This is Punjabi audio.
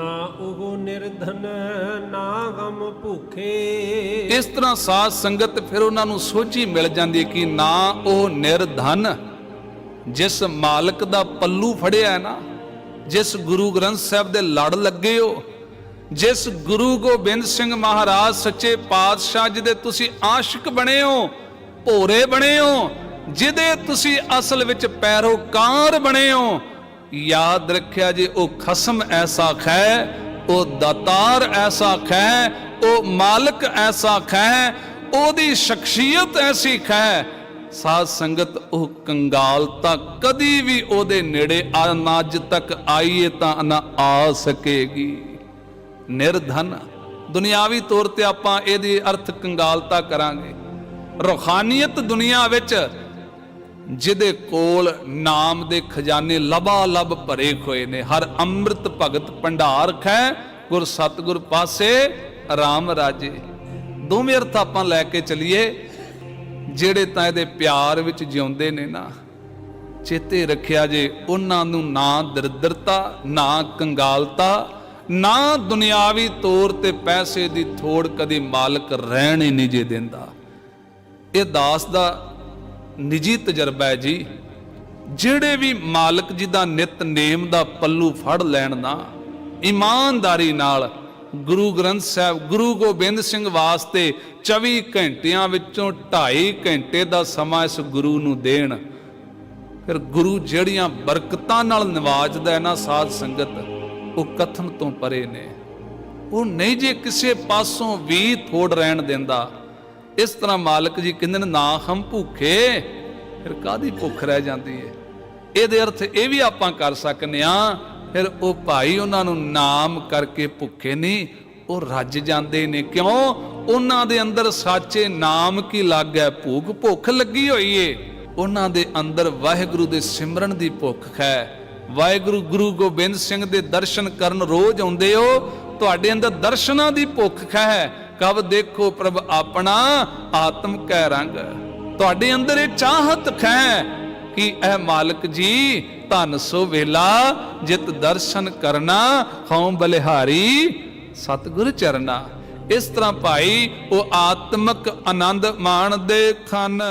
ਨਾ ਉਹ ਨਿਰਧਨ, ਨਾ ਗਮ ਭੁਖੇ। ਇਸ ਤਰ੍ਹਾਂ ਸਾਧ ਸੰਗਤ ਫਿਰ ਉਹਨਾਂ ਨੂੰ ਸੋਝੀ ਮਿਲ ਜਾਂਦੀ ਕਿ ਨਾ ਉਹ ਨਿਰਧਨ। ਜਿਸ ਮਾਲਕ ਦਾ ਪੱਲੂ ਫੜਿਆ ਹੈ ਨਾ, ਜਿਸ ਗੁਰੂ ਗ੍ਰੰਥ ਸਾਹਿਬ ਦੇ ਲੜ ਲੱਗੇ ਹੋ, ਜਿਸ ਗੁਰੂ ਗੋਬਿੰਦ ਸਿੰਘ ਮਹਾਰਾਜ ਸੱਚੇ ਪਾਤਸ਼ਾਹ ਜਿਹਦੇ ਤੁਸੀਂ ਆਸ਼ਿਕ ਬਣੇ ਹੋ, ਭੋਰੇ ਬਣੇ ਹੋ, ਜਿਹਦੇ ਤੁਸੀਂ ਅਸਲ ਵਿੱਚ ਪੈਰੋਕਾਰ ਬਣੇ ਹੋ ਯਾਦ ਰੱਖਿਆ ਜੇ ਉਹ ਖਸਮ ਐਸਾ ਖੈ, ਉਹ ਦਾਤਾਰ ਐਸਾ ਖੈ, ਉਹ ਮਾਲਕ ਐਸਾ ਖੈ, ਉਹਦੀ ਸ਼ਖਸੀਅਤ ਐਸੀ ਖੈ। ਸਾਧ ਸੰਗਤ, ਉਹ ਕੰਗਾਲ ਤਾਂ ਕਦੀ ਵੀ ਉਹਦੇ ਨੇੜੇ ਆ ਨਾ, ਅੱਜ ਤੱਕ ਆਈਏ ਤਾਂ ਨਾ ਆ ਸਕੇਗੀ। ਨਿਰਧਨ, ਦੁਨਿਆਵੀ ਤੌਰ ਤੇ ਆਪਾਂ ਇਹਦੀ ਅਰਥ ਕੰਗਾਲਤਾ ਕਰਾਂਗੇ। ਰੂਹਾਨੀਅਤ ਦੁਨੀਆ ਵਿੱਚ ਜਿਹਦੇ ਕੋਲ ਨਾਮ ਦੇ ਖਜ਼ਾਨੇ ਲਬਾ ਲਬ ਭਰੇ ਹੋਏ ਨੇ। ਹਰ ਅੰਮ੍ਰਿਤ ਭਗਤ ਭੰਡਾਰ ਖੈ ਗੁਰ ਸਤਗੁਰ ਪਾਸੇ ਰਾਮ ਰਾਜੇ। ਦੋਵੇਂ ਅਰਥ ਆਪਾਂ ਲੈ ਕੇ ਚਲੀਏ, ਜਿਹੜੇ ਤਾਂ ਇਹਦੇ ਪਿਆਰ ਵਿੱਚ ਜਿਉਂਦੇ ਨੇ ਨਾ, ਚੇਤੇ ਰੱਖਿਆ ਜੇ ਉਹਨਾਂ ਨੂੰ ਨਾ ਦਰਦਰਤਾ, ਨਾ ਕੰਗਾਲਤਾ, ਨਾ ਦੁਨਿਆਵੀ ਤੌਰ ਤੇ ਪੈਸੇ ਦੀ ਥੋੜ ਕਦੀ ਮਾਲਕ ਰਹਿਣ ਹੀ ਨਹੀਂ ਜੇ ਦਿੰਦਾ। ਇਹ ਦਾਸ ਦਾ ਨਿੱਜੀ ਤਜਰਬਾ ਹੈ ਜੀ। ਜਿਹੜੇ ਵੀ ਮਾਲਕ ਜੀ ਦਾ ਨਿਤਨੇਮ ਦਾ ਪੱਲੂ ਫੜ ਲੈਣ ਨਾ, ਇਮਾਨਦਾਰੀ ਨਾਲ ਗੁਰੂ ਗ੍ਰੰਥ ਸਾਹਿਬ, ਗੁਰੂ ਗੋਬਿੰਦ ਸਿੰਘ ਵਾਸਤੇ 24 ਘੰਟਿਆਂ ਵਿੱਚੋਂ 2.5 ਘੰਟੇ ਦਾ ਸਮਾਂ ਇਸ ਗੁਰੂ ਨੂੰ ਦੇਣ, ਫਿਰ ਗੁਰੂ ਜਿਹੜੀਆਂ ਬਰਕਤਾਂ ਨਾਲ ਨਿਵਾਜਦਾ ਹੈ ਨਾ ਸਾਧ ਸੰਗਤ, ਉਹ ਕਥਨ ਤੋਂ ਪਰੇ ਨੇ। ਉਹ ਨਹੀਂ ਜੇ ਕਿਸੇ ਪਾਸੋਂ ਵੀ ਥੋੜ ਰਹਿਣ ਦਿੰਦਾ ਇਸ ਤਰ੍ਹਾਂ ਮਾਲਕ ਜੀ ਕਹਿੰਦੇ ਨੇ, ਨਾ ਹਮ ਭੁੱਖੇ, ਫਿਰ ਕਾਦੀ ਭੁੱਖ ਰਹਿ ਜਾਂਦੀ ਹੈ ਇਹਦੇ ਅਰਥ ਇਹ ਵੀ ਆਪਾਂ ਕਰ ਸਕਨੇ ਆ, ਫਿਰ ਉਹ ਭਾਈ ਉਹਨਾਂ ਨੂੰ ਨਾਮ ਕਰਕੇ ਭੁੱਖੇ ਨਹੀਂ ਉਹ ਰੱਜ ਜਾਂਦੇ ਨੇ। ਕਿਉਂ? ਉਹਨਾਂ ਦੇ ਅੰਦਰ ਸਾਚੇ ਨਾਮ ਕੀ ਲੱਗ ਹੈ ਭੁੱਖ ਭੁੱਖ ਲੱਗੀ ਹੋਈ ਏ। ਉਹਨਾਂ ਦੇ ਅੰਦਰ ਵਾਹਿਗੁਰੂ ਦੇ ਸਿਮਰਨ ਦੀ ਭੁੱਖ ਹੈ ਵਾਹਿਗੁਰੂ ਗੁਰੂ ਗੋਬਿੰਦ ਸਿੰਘ ਦੇ ਦਰਸ਼ਨ ਕਰਨ ਰੋਜ਼ ਆਉਂਦੇ ਹੋ, ਤੁਹਾਡੇ ਅੰਦਰ ਦਰਸ਼ਨਾਂ ਦੀ ਭੁੱਖ ਹੈ ਕਬ ਦੇਖੋ ਪ੍ਰਭ ਆਪਣਾ ਆਤਮ ਕੈ ਰੰਗ? ਤੁਹਾਡੇ ਅੰਦਰ ਇਹ ਚਾਹਤ ਹੈ ਕਿ ਇਹ ਮਾਲਕ ਜੀ, ਧੰਨ ਸੋ ਵੇਲਾ, ਜਿਤ ਦਰਸ਼ਨ ਕਰਨਾ, ਹਉ ਬਲਿਹਾਰੀ, ਸਤਿਗੁਰ ਚਰਨਾ। ਇਸ ਤਰ੍ਹਾਂ ਭਾਈ, ਉਹ ਆਤਮਿਕ ਆਨੰਦ ਮਾਣਦੇ ਖਨ।